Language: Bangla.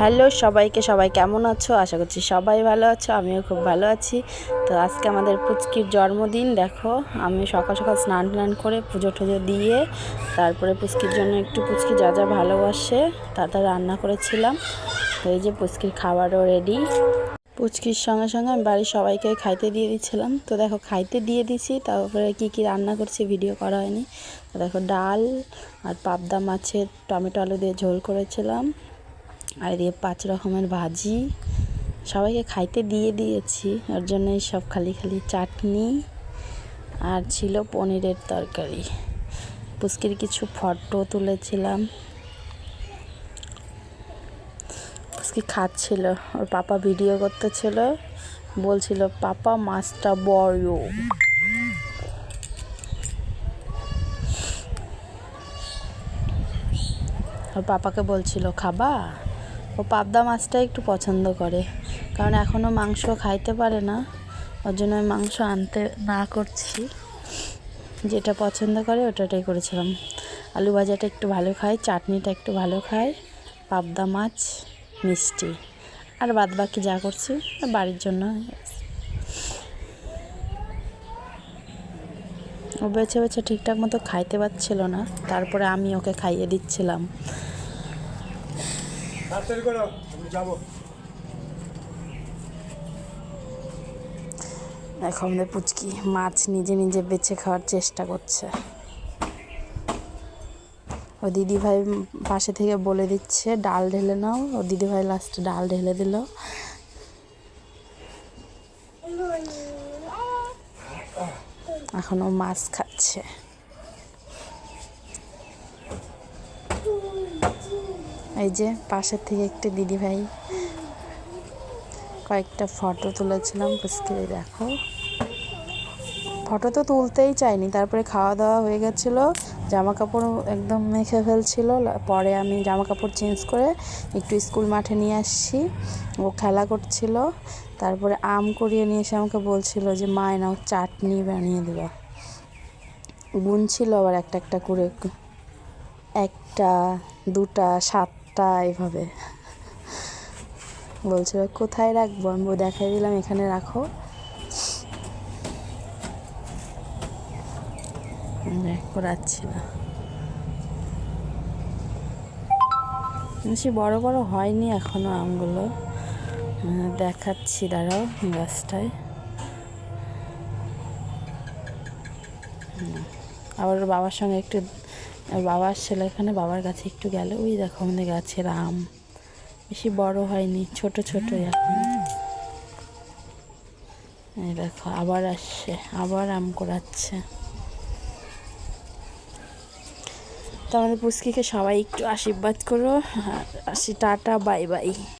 হ্যালো সবাইকে, সবাই কেমন আছো? আশা করছি সবাই ভালো আছো, আমিও খুব ভালো আছি। তো আজকে আমাদের পুচকির জন্মদিন, দেখো। আমি সকাল সকাল স্নান টান করে পুজো টুজো দিয়ে, তারপরে পুচকির জন্য একটু পুচকি যা যা ভালোবাসে, তা তা রান্না করেছিলাম। এই যে পুচকির খাবারও রেডি পুচকির সঙ্গে সঙ্গে আমি বাড়ির সবাইকে খাইতে দিয়ে দিচ্ছিলাম তো দেখো, খাইতে দিয়ে দিছি, তারপরে কি কি রান্না করছি ভিডিও করা হয়নি। তো দেখো, ডাল আর পাবদা মাছের টমেটো আলু দিয়ে ঝোল করেছিলাম। আর দিয়ে পাঁচ রকমের ভাজি সবাইকে খাইতে দিয়ে দিয়েছি। ওর জন্য সব খালি খালি চাটনি আর ছিল পনিরের তরকারি। পুচকির কিছু ফটো তুলেছিলাম। পুচকি খাচ্ছিল, ওর পাপা ভিডিও করতেছিল। বলছিল, পাপা, মাছটা বড়। ওর পাপাকে বলছিল, খাবা? ও পাবদা মাছটা একটু পছন্দ করে, কারণ এখনও মাংস খাইতে পারে না, ওর জন্য আমি মাংস আনতে না করছি। যেটা পছন্দ করে ওটাটাই করেছিলাম। আলু ভাজাটা একটু ভালো খায়, চাটনিটা একটু ভালো খায়, পাবদা মাছ, মিষ্টি। আর বাদ বাকি যা করছি বাড়ির জন্য ও বেছে বেছে ঠিকঠাক মতো খাইতে পারছিল না, তারপরে আমি ওকে খাইয়ে দিচ্ছিলাম। দেখো আমাদের পুচকি মাছ নিজে নিজে বেছে খাওয়ার চেষ্টা করছে। ও দিদি ভাই পাশে থেকে বলে দিচ্ছে, ডাল ঢেলে নাও। ও দিদি ভাই লাস্টে ডাল ঢেলে দিল। এখন ও মাছ খাচ্ছে। এই যে পাশের থেকে একটি দিদি ভাই কয়েকটা ফটো তুলেছিলাম পুচকে দেখো। ফটো তো তুলতেই চাইনি, তারপরে খাওয়া দাওয়া হয়ে গেছিল জামা কাপড় একদম মেখে ফেলছিল পরে আমি জামা কাপড় চেঞ্জ করে একটু স্কুল মাঠে নিয়ে আসছি, ও খেলা করছিল, তারপরে আম করিয়ে নিয়ে এসে আমাকে বলছিল যে, মা নাও চাটনি বানিয়ে দেবা। গুনছিল আবার একটা একটা করে, একটা, দুটা সাতটা এভাবে। বলছিল, কোথায় রাখব? আমি দেখাই দিলাম, এখানে রাখো। করাচ্ছিল বেশি বড় বড় হয়নি এখনও আমগুলো। দেখাচ্ছি, দাঁড়াও, গাছটায়। আবার বাবার সঙ্গে একটু ওর বাবা আসছিল এখানে বাবার কাছে একটু গেল। ওই দেখো আমাদের গাছের আম। বেশি বড় হয়নি, ছোট ছোট এখন। দেখো, আবার আসছে, আবার আম করাচ্ছে তো আমাদের পুচকিকে সবাই একটু আশীর্বাদ করো। আর আসি, টাটা, বাই বাই।